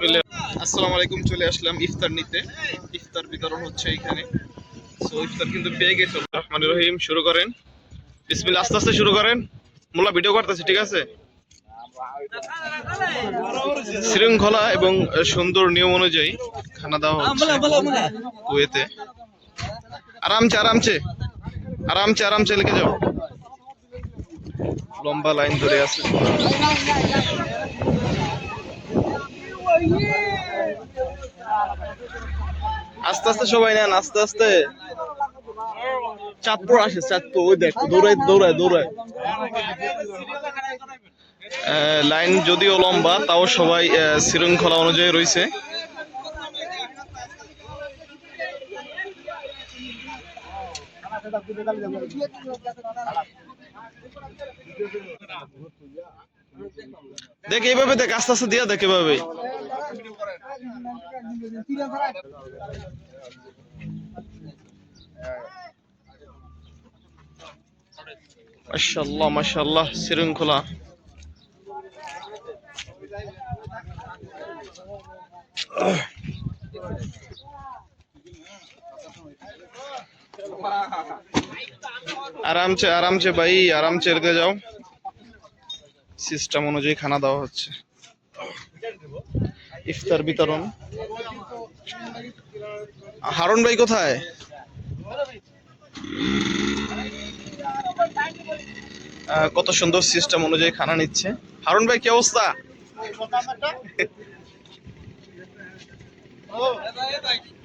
বিসমিল্লাহ আসসালামু আলাইকুম চলে আসলাম ইফতার নিতে। ইফতার বিতরণ হচ্ছে এখানে সো ইফতার কিন্তু পেয়ে গেছে। রহমান রহিম শুরু করেন। বিসমিল্লাহ আস্তে আস্তে শুরু করেন। মোল্লা ভিডিও করতেছে ঠিক আছে? শৃঙ্খলা এবং সুন্দর নিয়ম অনুযায়ী খানা দেওয়া কুয়েতে। আরামছে আরামছে আরামছে আরামছে লিখে যাও। লম্বা লাইন ধরে আছে। আস্তে আস্তে সবাই নেন, আস্তে আস্তে। চাঁদপুর আসে, চাঁদপুর, ওই দেখ দৌড়ায় দৌড়ায় দৌড়ায় লাইন যদিও লম্বা, তাও সবাই শৃঙ্খলা অনুযায়ী রয়েছে। দেখ, এইভাবে দেখ, আস্তে আস্তে দিয়া দেখ এভাবে মাশাল্লাহ মাশাল্লাহ শৃঙ্খলা। আরামছে আরামছে ভাই আরামছে রেখে যাও। সিস্টেম অনুযায়ী খানা দেওয়া হচ্ছে। ইফতার বিতরণ। হারুন ভাই কোথায়? কত সুন্দর সিস্টেম অনুযায়ী খানা নিচ্ছে। হারুন ভাই কি অবস্থা?